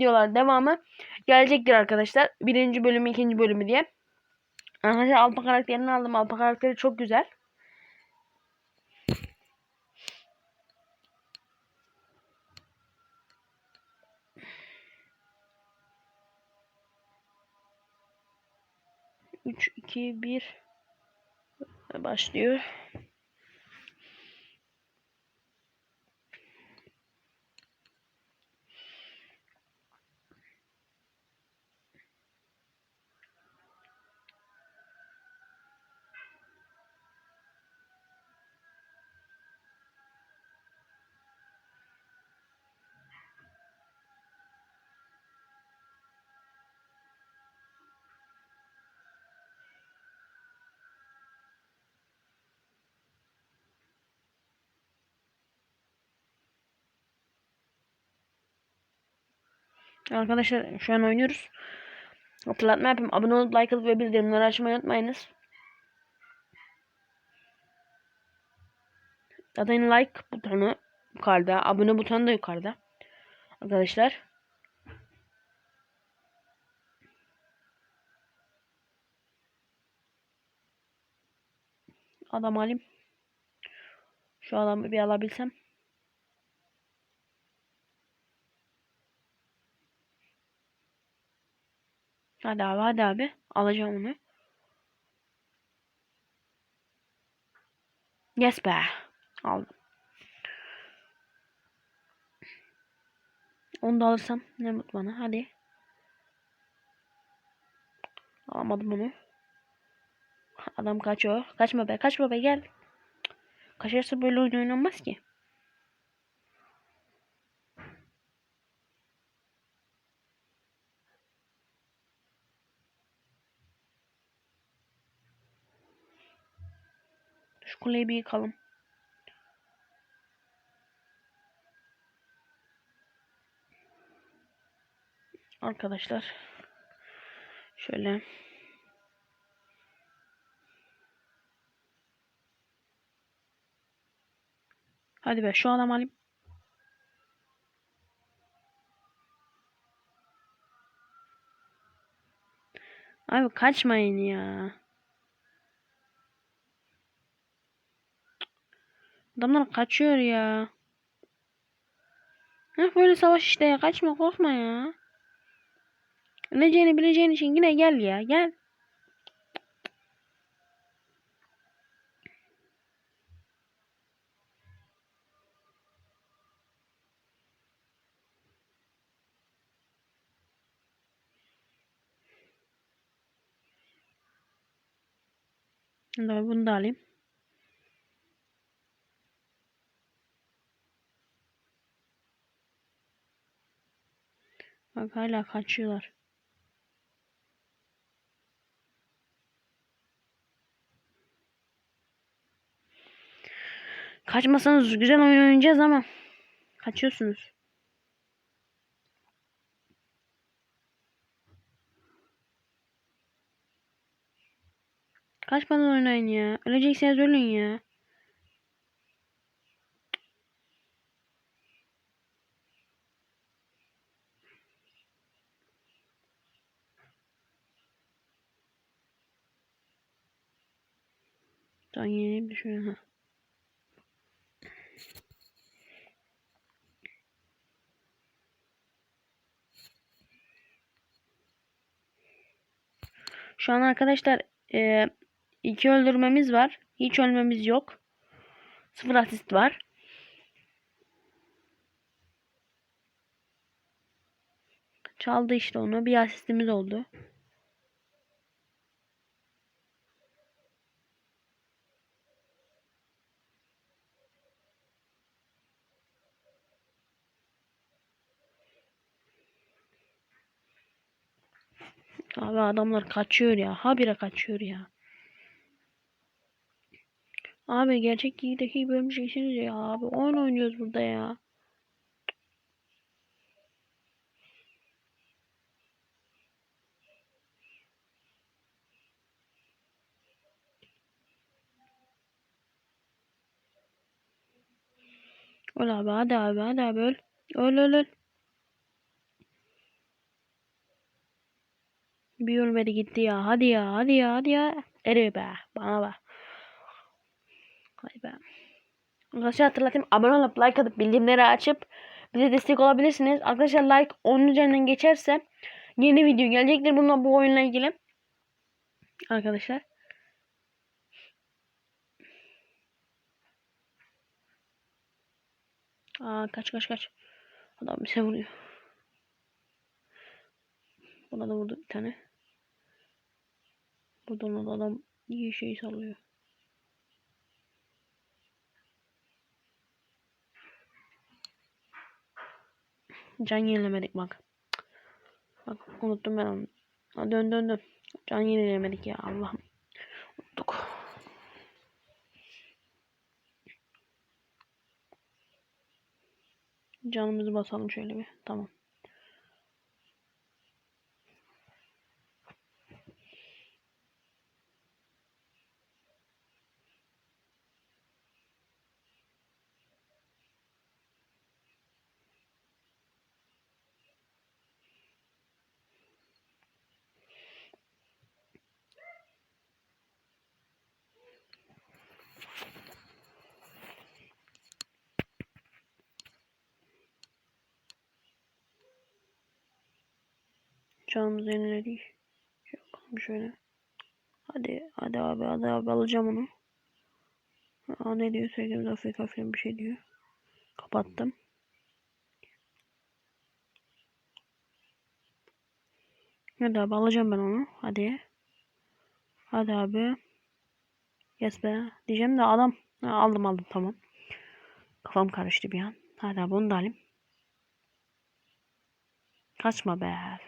diyorlar devamı gelecektir arkadaşlar. Birinci bölümü, ikinci bölümü diye. Arkadaşlar Alpa karakterini aldım. Alpa karakteri çok güzel. Üç, iki, bir başlıyor. Arkadaşlar şu an oynuyoruz. Hatırlatma yapayım. Abone olup like atıp ve bildirimleri açmayı unutmayınız. Zaten like butonu yukarıda. Abone butonu da yukarıda. Arkadaşlar. Adam alayım. Şu adamı bir alabilsem. Hadi abi hadi abi. Alacağım onu. Yes be. Aldım. Onu da alırsam ne mutlu bana. Hadi. Alamadım onu. Adam kaçıyor. Kaçma be. Kaçma be gel. Kaçarsa böyle oyun oynanmaz ki. Kuleyi bir yıkalım. Arkadaşlar. Şöyle. Hadi be şu adam alayım. Abi kaçmayın ya. Adamlar kaçıyor ya. Heh böyle savaş işte ya. Kaçma korkma ya. Öleceğini bileceğin için yine gel ya. Gel. Şimdi bunu da alayım. Bak hala kaçıyorlar. Kaçmasanız güzel oyun oynayacağız ama kaçıyorsunuz. Kaçmadan oynayın ya. Ölecekseniz ölün ya. Bir şey. Ha. Şu an arkadaşlar e, iki öldürmemiz var. Hiç ölmemiz yok. Sıfır asist var. Çaldı işte onu. Bir asistimiz oldu. Abi adamlar kaçıyor ya. Habire kaçıyor ya. Abi gerçek ligdeki bölümceksiniz ya abi. Oyun oynuyoruz burada ya. Öl abi hadi abi hadi abi öl. Öl öl öl. Bir ölmedi gitti ya. Hadi ya hadi ya hadi ya. Eri be bana bak. Hadi be. Arkadaşlar hatırlatayım. Abone olup like atıp bildirimleri açıp bize destek olabilirsiniz. Arkadaşlar like 10 üzerinden geçerse yeni video gelecektir bununla bu oyunla ilgili. Arkadaşlar. Aa kaç kaç kaç. Adam bize vuruyor. Buna da vurdu bir tane. Buradan da adam iyi şey sallıyor. Can yenilemedik bak. Bak unuttum ben onu. Ha, dön dön dön. Can yenilemedik ya Allah'ım. Unuttuk. Canımızı basalım şöyle bir. Tamam. Canımız. Şöyle bakalım şöyle. Hadi hadi abi hadi abi alacağım onu. Aa, ne diyor sevgimiz Afrika falan bir şey diyor. Kapattım. Hadi abi alacağım ben onu. Hadi. Hadi abi. Yes be. Diyeceğim de adam. Ha, aldım aldım tamam. Kafam karıştı bir an. Hadi abi onu da alayım. Kaçma be.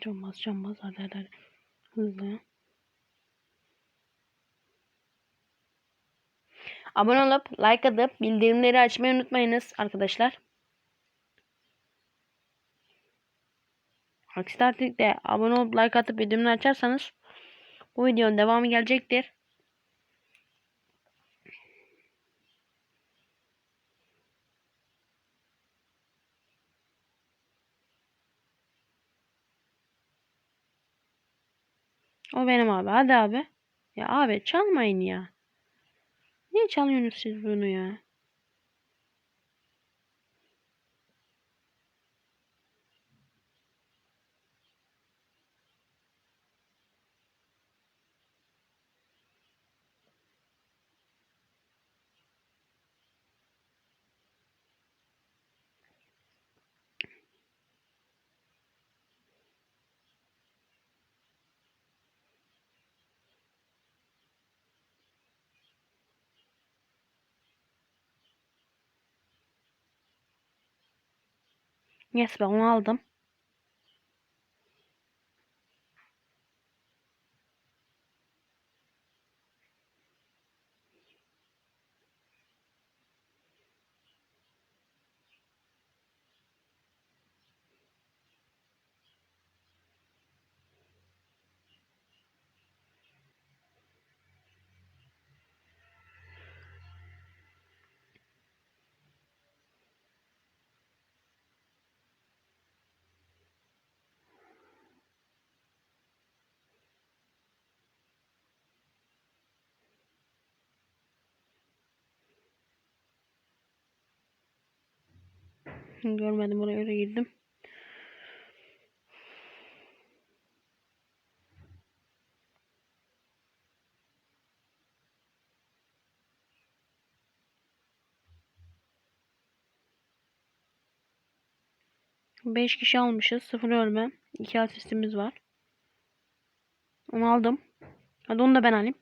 Canmaz canmaz hadi hadi. hadi. Hızlı. Abone olup like atıp bildirimleri açmayı unutmayınız arkadaşlar. Aksi takdirde abone olup like atıp bildirimleri açarsanız bu videonun devamı gelecektir. O benim abi. Hadi abi. Ya abi çalmayın ya. Niye çalıyorsunuz siz bunu ya? Yes ben onu aldım. Görmedim oraya da girdim. Beş kişi almışız. Sıfır ölme. İki asistimiz var. Onu aldım. Hadi onu da ben alayım.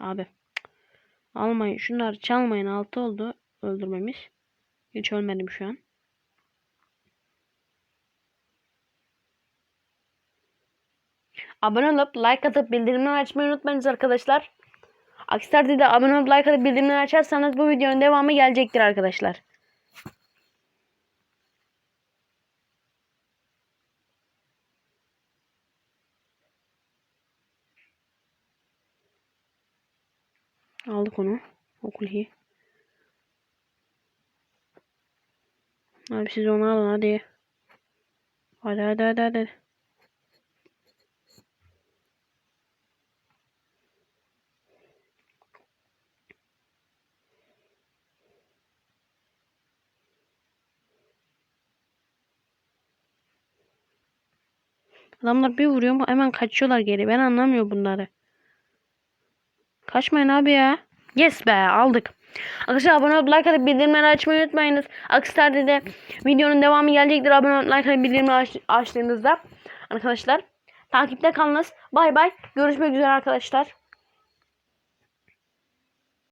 Abi. Almayın. Şunları çalmayın. Altı oldu. Öldürmemiz. Hiç ölmedim şu an. Abone olup like atıp bildirimleri açmayı unutmayınız arkadaşlar. Aksi takdirde abone olup like atıp bildirimleri açarsanız bu videonun devamı gelecektir arkadaşlar. Aldık onu. Okul iyi. Abi siz onu alın hadi. Hadi hadi hadi hadi. Adamlar bir vuruyor mu hemen kaçıyorlar geri. Ben anlamıyorum bunları. Kaçmayın abi ya. Yes be aldık. Arkadaşlar abone olup like atıp bildirimleri açmayı unutmayınız. Aksi takdirde videonun devamı gelecektir. Abone olup like atıp bildirimleri aç, açtığınızda. Arkadaşlar takipte kalınız. Bay bay. Görüşmek üzere arkadaşlar.